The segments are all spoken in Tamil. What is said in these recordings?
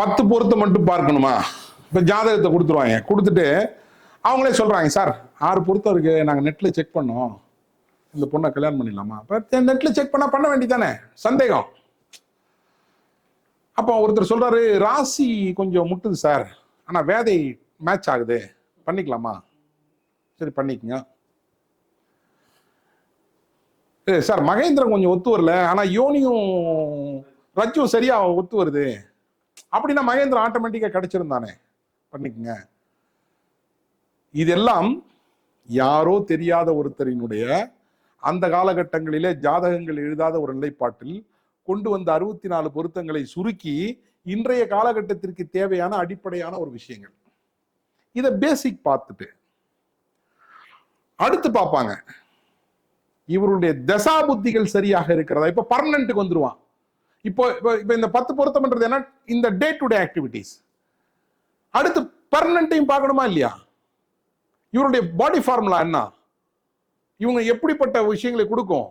பத்து பொருத்தம் மட்டும் பார்க்கணுமா? இப்போ ஜாதகத்தை கொடுத்துருவாங்க. கொடுத்துட்டு அவங்களே சொல்கிறாங்க சார் ஆறு பொருத்தம் இருக்குது நாங்கள் நெட்டில் செக் பண்ணோம். இந்த பொண்ணை கல்யாணம் பண்ணிடலாமா? இப்போ நெட்டில் செக் பண்ணால் பண்ண வேண்டியதானே சந்தேகம். அப்போ ஒருத்தர் சொல்கிறாரு ராசி கொஞ்சம் முட்டுது சார். ஆனால் வேதை மேட்ச் ஆகுது. பண்ணிக்கலாமா? சரி பண்ணிக்கங்க. சார் மகேந்திரன் கொஞ்சம் ஒத்து வரல. ஆனால் யோனியும் ரஜும் சரியா ஒத்து வருது. அப்படின்னா மகேந்திரா ஆட்டோமேட்டிக்காக கிடைச்சிருந்தானே? பண்ணிக்கங்க. இதெல்லாம் யாரோ தெரியாத ஒருத்தரினுடைய அந்த காலகட்டங்களிலே ஜாதகங்கள் எழுதாத ஒரு நிலைப்பாட்டில் கொண்டு வந்த அறுபத்தி நாலு பொருத்தங்களை சுருக்கி இன்றைய காலகட்டத்திற்கு தேவையான அடிப்படையான ஒரு விஷயங்கள். இதை பேசிக் பார்த்துட்டு அடுத்து பார்ப்பாங்க. இவருடைய தசா புத்திகள் சரியாக இருக்கிறதா? இப்ப பர்மனண்ட்டுக்கு வந்துருவான். இப்போ இப்போ இப்போ இந்த பத்து பொருத்தம்ன்றது என்ன? இந்த டே டு டே ஆக்டிவிட்டிஸ் அடுத்து பர்மனண்ட்டையும் பார்க்கணுமா இல்லையா? இவருடைய பாடி ஃபார்முலா என்ன? இவங்க எப்படிப்பட்ட விஷயங்களை கொடுக்கும்?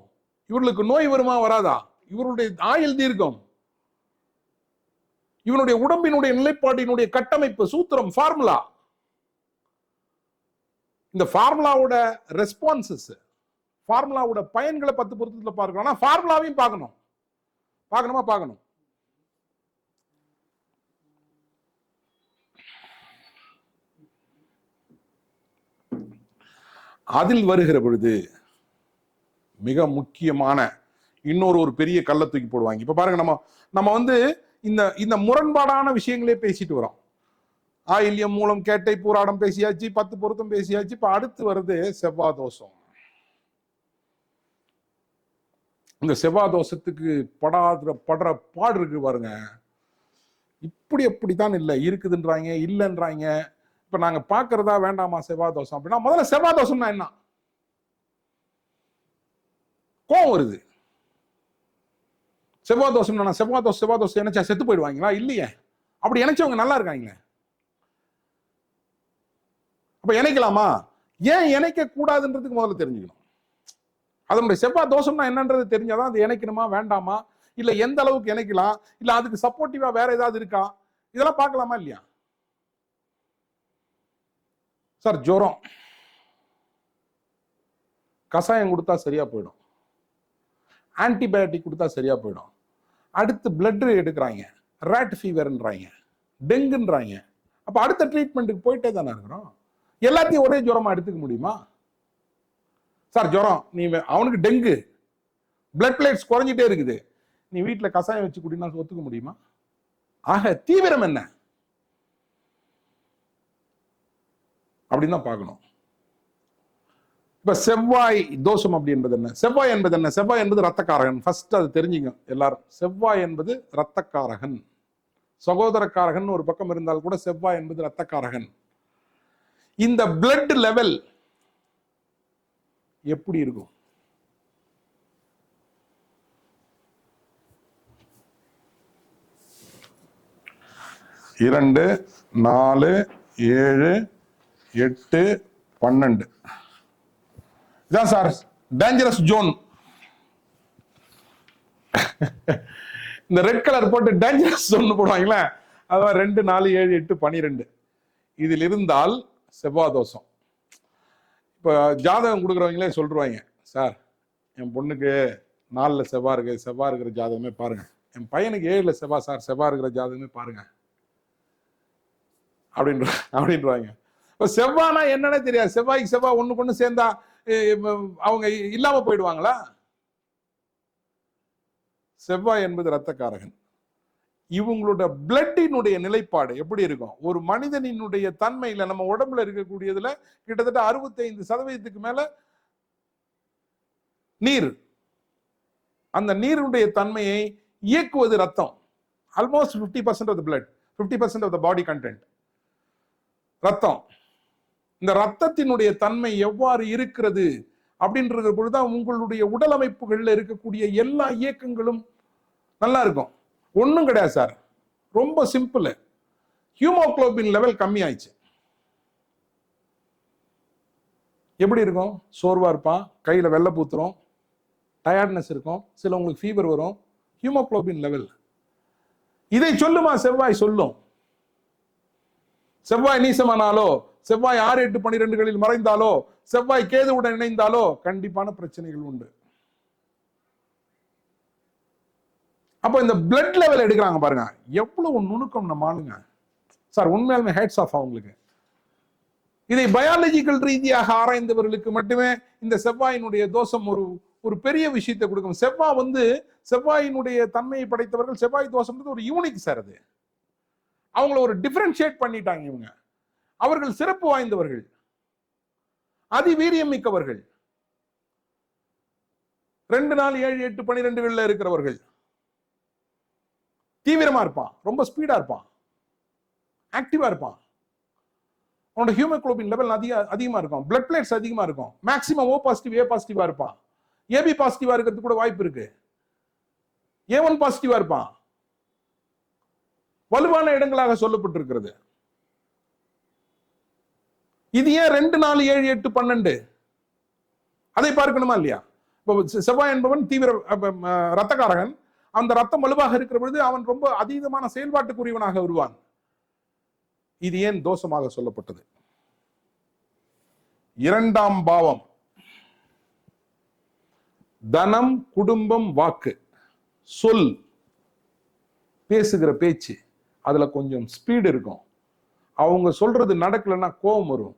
இவர்களுக்கு நோய் வருமா வராதா? இவருடைய ஆயுள் தீர்க்கம். இவனுடைய உடம்பினுடைய நிலைப்பாட்டினுடைய கட்டமைப்பு சூத்திரம் ஃபார்முலா இந்த ஃபார்முலாவோட ரெஸ்பான்சஸ் ஃபார்முலாவோட பயன்களை பத்து பொருத்தத்தில் பார்க்கணும். ஆனால் ஃபார்முலாவையும் பார்க்கணும். பார்க்கணுமா? பார்க்கணும். அதில் வருகிற பொழுது மிக முக்கியமான இன்னொரு ஒரு பெரிய கல்லை தூக்கி போடுவாங்க. இப்ப பாருங்க நம்ம நம்ம வந்து இந்த இந்த முரண்பாடான விஷயங்களே பேசிட்டு வரோம். ஆயில்யம் மூலம் கேட்டை பூராடம் பேசியாச்சு பத்து பொருத்தம் பேசியாச்சு இப்ப அடுத்து வருது செவ்வாய் தோஷம். இந்த செவ்வாய் தோஷத்துக்கு படாத படுற பாடு இருக்கு பாருங்க. இப்படி அப்படித்தான் இல்லை. இருக்குதுன்றாங்க இல்லைன்றாங்க. இப்போ நாங்கள் பார்க்கறதா வேண்டாமா செவ்வாய் தோஷம் அப்படின்னா முதல்ல செவ்வாய் தோஷம்னா என்ன? கோவம் வருது. செவ்வாய் தோஷம் நான் செவ்வாய் தோசை செவ்வாய் தோசை நினைச்சா செத்து போயிடுவாங்களா? இல்லையே. அப்படி நினைச்சவங்க நல்லா இருக்காங்களே. அப்ப இணைக்கலாமா? ஏன் இணைக்க கூடாதுன்றதுக்கு முதல்ல தெரிஞ்சுக்கணும். அதனுடைய செவ்வாய் தோஷம்னா என்னன்றது தெரிஞ்சாதான் அது இணைக்கணுமா வேண்டாமா? இல்ல எந்த அளவுக்கு இணைக்கலாம்? இல்ல அதுக்கு சப்போர்ட்டிவா வேற ஏதாவது இருக்கா? இதெல்லாம் பார்க்கலாமா இல்லையா? சார் ஜுரம். கஷாயம் கொடுத்தா சரியா போயிடும். ஆன்டிபயோட்டிக் கொடுத்தா சரியா போயிடும். அடுத்து பிளட் எடுக்கிறாங்க. ரேட் ஃபீவர்ன்றாங்க டெங்குன்றாங்க அப்போ அடுத்த ட்ரீட்மெண்ட்டுக்கு போயிட்டே தானே இருக்கிறோம்? எல்லாத்தையும் ஒரே ஜுரமா எடுத்துக்க முடியுமா? சார் ஜுரம். நீ அவனுக்கு டெங்கு. பிளட் பிளேட்ஸ் குறைஞ்சிட்டே இருக்குது. நீ வீட்டில் கஷாயம் வச்சு குடினா ஒத்துக்க முடியுமா? ஆக தீவிரம் என்ன? அப்படின்னு தான் பார்க்கணும். இப்போ செவ்வாய் தோஷம் அப்படி என்பது என்ன? செவ்வாய் என்பது என்ன? செவ்வாய் என்பது ரத்தக்காரகன் ஃபர்ஸ்ட் அது தெரிஞ்சுங்க எல்லாரும். செவ்வாய் என்பது ரத்தக்காரகன் சகோதரக்காரகன் ஒரு பக்கம் இருந்தால் கூட செவ்வாய் என்பது ரத்தக்காரகன் இந்த பிளட் லெவல் எப்படி இருக்கும்? இரண்டு நாலு ஏழு எட்டு பன்னெண்டு. இதான் சார் டேஞ்சரஸ் ஜோன் இந்த ரெட் கலர் போட்டு டேஞ்சரஸ் ஜோன் போடுவாங்களே அதான் ரெண்டு நாலு ஏழு எட்டு பனிரெண்டு. இதில் இருந்தால் செவ்வாய் தோஷம். இப்போ ஜாதகம் கொடுக்குறவங்களே சொல்லிடுவாங்க சார் என் பொண்ணுக்கு நாலில் செவ்வாய் இருக்கு செவ்வாய் இருக்கிற ஜாதகமே பாருங்கள் என் பையனுக்கு ஏழில் செவ்வாய் சார் செவ்வாய் இருக்கிற ஜாதகமே பாருங்கள் அப்படின்ற அப்படின்றாங்க. இப்போ செவ்வானா என்னன்னே தெரியாது. செவ்வாய்க்கு செவ்வாய் ஒன்று கொண்டு சேர்ந்தா அவங்க இல்லாமல் போயிடுவாங்களா? செவ்வாய் என்பது ரத்தக்காரகன் இவங்களோட பிளட்டினுடைய நிலைப்பாடு எப்படி இருக்கும்? ஒரு மனிதனினுடைய தன்மையில நம்ம உடம்புல இருக்கக்கூடியதுல கிட்டத்தட்ட அறுபத்தைந்து சதவீதத்துக்கு மேல நீர். அந்த நீருடைய தன்மையை இயக்குவது ரத்தம். Almost 50% percent of the blood fifty percent of the body content ரத்தம். இந்த ரத்தத்தினுடைய தன்மை எவ்வாறு இருக்கிறது? அப்படின்றது பொழுதுதான் உங்களுடைய உடல் அமைப்புகளில் இருக்கக்கூடிய எல்லா இயக்கங்களும் நல்லா இருக்கும். ஒன்றும் கிடையாது சார். ரொம்ப சிம்பிள் ஹியூமோகுளோபின் லெவல் கம்மி ஆயிடுச்சு எப்படி இருக்கும்? சோர்வாக இருப்பான். கையில் வெள்ளை பூத்துரும். டயர்ட்னஸ் இருக்கும். சில உங்களுக்கு ஃபீவர் வரும். ஹியூமோகுளோபின் லெவல் இதை சொல்லுமா செவ்வாய்? சொல்லும். செவ்வாய் நீசமானாலோ செவ்வாய் ஆறு எட்டு பனிரெண்டுகளில் மறைந்தாலோ செவ்வாய் கேதுவுடன் இணைந்தாலோ கண்டிப்பான பிரச்சனைகள் உண்டு. அப்போ இந்த பிளட் லெவல் எடுக்கிறாங்க பாருங்க. எவ்வளவு நுணுக்கம் நம்ம ஆளுங்க. சார் உண்மையாலுமே ஹேட்ஸ் ஆஃப் அவங்களுக்கு இதை பயாலஜிக்கல் ரீதியாக ஆராய்ந்தவர்களுக்கு மட்டுமே இந்த செவ்வாயினுடைய தோஷம் ஒரு ஒரு பெரிய விஷயத்தை கொடுக்கும். செவ்வாய் வந்து செவ்வாயினுடைய தன்மையை படைத்தவர்கள் செவ்வாய் தோஷம்ன்றது ஒரு யூனிக் சார் அது. அவங்கள ஒரு டிஃபரன்ஷியேட் பண்ணிட்டாங்க இவங்க. அவர்கள் சிறப்பு வாய்ந்தவர்கள். அதிவீரியம் மிக்கவர்கள். ரெண்டு நாள் ஏழு எட்டு பனிரெண்டுகள்ல இருக்கிறவர்கள். தீவிரமாக இருப்பான். ரொம்ப ஸ்பீடாக இருப்பான். ஆக்டிவாக இருப்பான். அவனோட ஹியூமக்ளோபின் லெவல் அதிக அதிகமாக இருக்கும். பிளட் பிளேட்ஸ் அதிகமாக இருக்கும். மேக்ஸிமம் ஓ பாசிட்டிவ் ஏ பாசிட்டிவாக இருப்பான். ஏபி பாசிட்டிவாக இருக்கிறதுக்கு கூட வாய்ப்பு இருக்கு. ஏ ஒன் பாசிட்டிவாக இருப்பான். வலுவான இடங்களாக சொல்லப்பட்டிருக்கிறது. இது ஏன் ரெண்டு நாலு ஏழு எட்டு பன்னெண்டு? அதை பார்க்கணுமா இல்லையா? இப்போ செவ்வாய் என்பவன் தீவிர ரத்தக்காரகன். அந்த ரத்தம் வலுவாக இருக்கிற பொழுது அவன் ரொம்ப அதீதமான செயல்பாட்டுக்குரியவனாக வருவான். இது ஏன் தோஷமாக சொல்லப்பட்டது? இரண்டாம் பாவம். தனம் குடும்பம் வாக்கு. சொல். பேசுகிற பேச்சு. அதுல கொஞ்சம் ஸ்பீடு இருக்கும். அவங்க சொல்றது நடக்கலைன்னா கோபம் வரும்.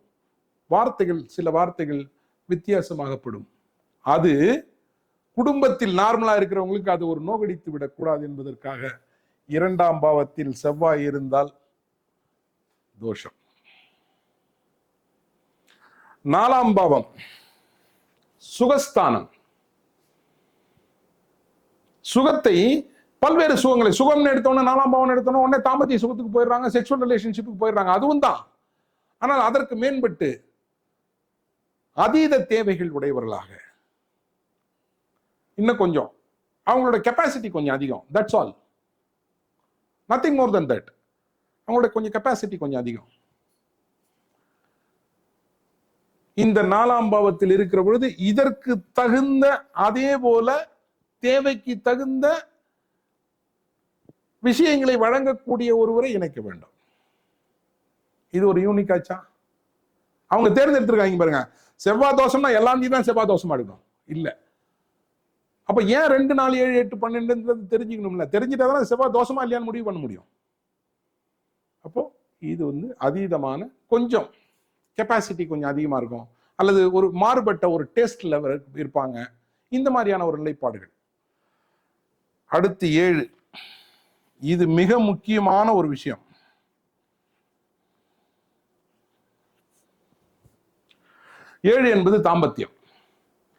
வார்த்தைகள் சில வார்த்தைகள் வித்தியாசமாகப்படும். அது குடும்பத்தில் நார்மலா இருக்கிறவங்களுக்கு அது ஒரு நோகடித்து விடக்கூடாது என்பதற்காக இரண்டாம் பாவத்தில் செவ்வாய் இருந்தால் தோஷம். நாலாம் பாவம் சுகஸ்தானம். சுகத்தை பல்வேறு சுகங்களை சுகம்னு எடுத்தோன்னே நாலாம் பாவம் எடுத்தோன்னே உடனே தாம்பத்திய சுகத்துக்கு போயிடுறாங்க செக்ஷுவல் ரிலேஷன்ஷிப்புக்கு போயிடுறாங்க அதுவும் தான். ஆனால் அதற்கு மேம்பட்டு அதீத தேவைகள் உடையவர்களாக இன்னும் கொஞ்சம். அவங்களோட கெப்பாசிட்டி கொஞ்சம் அதிகம். That's all nothing more then that அவங்களோட கொஞ்சம் கெப்பாசிட்டி கொஞ்சம் அதிகம். இந்த நாலாம் பாவத்தில் இருக்கிற பொழுது இதற்கு தகுந்த அதே போல தேவைக்கு தகுந்த விஷயங்களை வழங்கக்கூடிய ஒருவரை இணைக்க வேண்டும். இது ஒரு யூனிக் ஆச்சா? அவங்க தேர்ந்தெடுத்திருக்காங்க பாருங்க. செவ்வாய் தோஷம்னா எல்லாத்தையும் தான் செவ்வாய் தோஷமா எடுக்கணும். இல்லை. அப்ப ஏன் ரெண்டு நாலு ஏழு எட்டு பன்னெண்டுன்றது தெரிஞ்சுக்கணும்ல? தெரிஞ்சுட்டா தான் செவ்வாய் தோஷமா இல்லையான்னு முடிவு பண்ண முடியும். அப்போ இது வந்து அதீதமான கொஞ்சம் கெப்பாசிட்டி கொஞ்சம் அதிகமா இருக்கும். அல்லது ஒரு மாறுபட்ட ஒரு டேஸ்ட் இருப்பாங்க. இந்த மாதிரியான ஒரு நிலைப்பாடுகள். அடுத்து ஏழு. இது மிக முக்கியமான ஒரு விஷயம். ஏழு என்பது தாம்பத்தியம்.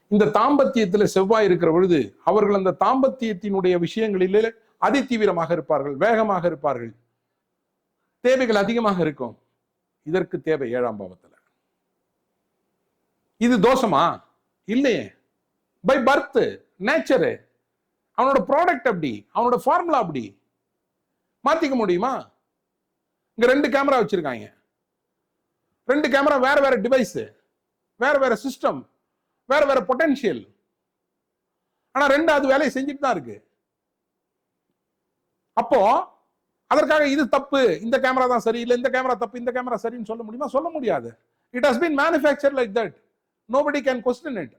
இந்த தாம்பத்தியத்தில் செவ்வாய் இருக்கிற பொழுது அவர்கள் அந்த தாம்பத்தியத்தினுடைய விஷயங்களிலே அதி தீவிரமாக இருப்பார்கள் வேகமாக இருப்பார்கள். தேவைகள் அதிகமாக இருக்கும். இதற்கு தேவை ஏழாம் பாவத்துல. இது தோஷமா? இல்லையே. பை பர்த் நேச்சரு அவனோட ப்ராடக்ட் அப்படி அவனோட ஃபார்முலா அப்படி. மாத்திக்க முடியுமா? இங்க ரெண்டு கேமரா வச்சிருக்காங்க. ரெண்டு கேமரா வேற வேற டிவைஸ் வேற வேற சிஸ்டம் வேற வேற பொட்டன்ஷியல் ஆனா ரெண்டாவது வேலையை செஞ்சுட்டு தான் இருக்கு. அப்போ அதற்காக இது தப்பு இந்த கேமரா தான் சரி இல்ல இந்த கேமரா தப்பு இந்த கேமரா சரின்னு சொல்ல முடியுமா? சொல்ல முடியாது. It has been manufacture like that nobody can question it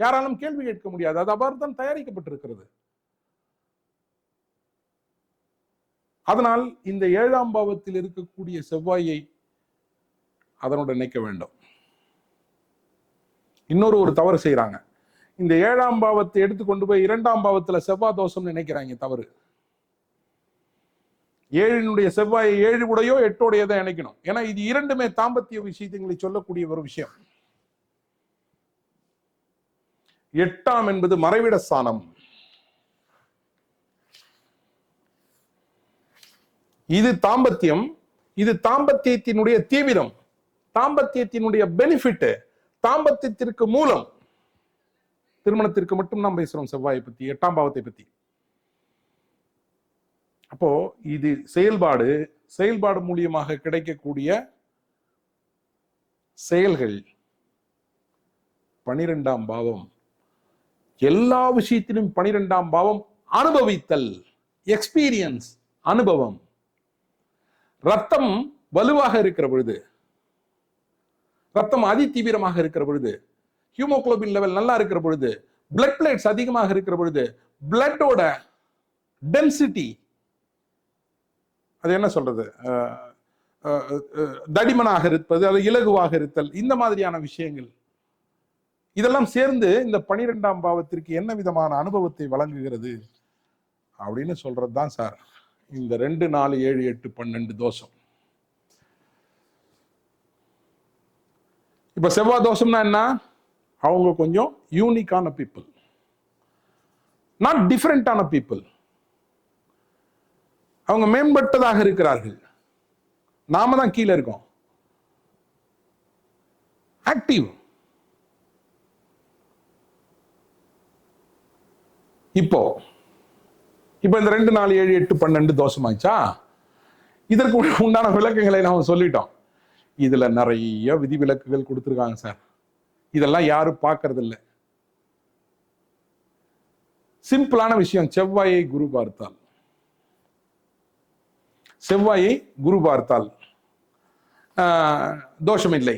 யாராலும் கேள்வி கேட்க முடியாது. அது அவ்வாறு தான் தயாரிக்கப்பட்டிருக்கிறது. அதனால் இந்த ஏழாம் பாவத்தில் இருக்கக்கூடிய செவ்வாயை அதனுடன் இணைக்க வேண்டும். இன்னொரு ஒரு தவறு செய்யறாங்க இந்த ஏழாம் பாவத்தை எடுத்து கொண்டு போய் இரண்டாம் பாவத்துல செவ்வாய் தோஷம்னு நினைக்கிறாங்க தவறு. ஏழினுடைய செவ்வாயை ஏழு உடையோ எட்டோடைய தான் இணைக்கணும். ஏன்னா இது இரண்டுமே தாம்பத்திய விஷயங்களை சொல்லக்கூடிய ஒரு விஷயம். எட்டாம் என்பது மறைவிட ஸ்தானம். இது தாம்பத்தியம். இது தாம்பத்தியத்தினுடைய தீவிரம். தாம்பத்தியத்தினுடைய பெனிஃபிட் தாம்பத்தியத்திற்கு மூலம் திருமணத்திற்கு மட்டும் நாம் பேசுறோம் செவ்வாயை பத்தி எட்டாம் பாவத்தை பத்தி. அப்போ இது செயல்பாடு செயல்பாடு மூலியமாக கிடைக்கக்கூடிய செயல்கள் பனிரெண்டாம் பாவம். எல்லா விஷயத்திலும் பனிரெண்டாம் பாவம் அனுபவித்தல் எக்ஸ்பீரியன்ஸ் அனுபவம். ரத்தம் வலுவாக இருக்கிற பொழுது ரத்தம் அதி தீவிரமாக இருக்கிற பொழுது ஹியூமோக்ளோபின் லெவல் நல்லா இருக்கிற பொழுது பிளட் பிளேட்ஸ் அதிகமாக இருக்கிற பொழுது பிளட்டோட டென்சிட்டி அது என்ன சொல்றது? தடிமனாக இருப்பது அது இலகுவாக இருத்தல் இந்த மாதிரியான விஷயங்கள். இதெல்லாம் சேர்ந்து இந்த பனிரெண்டாம் பாவத்திற்கு என்ன விதமான அனுபவத்தை வழங்குகிறது அப்படின்னு சொல்றது தான் சார். இந்த ரெண்டு நாலு ஏழு எட்டு பன்னெண்டு தோஷம். இப்ப செவ்வாய் தோஷம்னா என்ன? அவங்க கொஞ்சம் யூனிக்கான பீப்புள் நாட் டிஃப்ரெண்டான பீப்புள் அவங்க மேம்பட்டதாக இருக்கிறார்கள். நாம தான் கீழே இருக்கோம். ஆக்டிவ் இப்போ இப்போ இந்த ரெண்டு நாலு ஏழு எட்டு பன்னெண்டு தோஷமாச்சா இதற்கு உண்டான விளக்கங்களை நாம் சொல்லிட்டோம். இதுல நிறைய விதிவிலக்குகள் கொடுத்துருக்காங்க சார். இதெல்லாம் யாரும் பார்க்கறது சிம்பிளான விஷயம் செவ்வாயை குரு பார்த்தால். செவ்வாயை குரு பார்த்தால். ஆஹ், தோஷம் இல்லை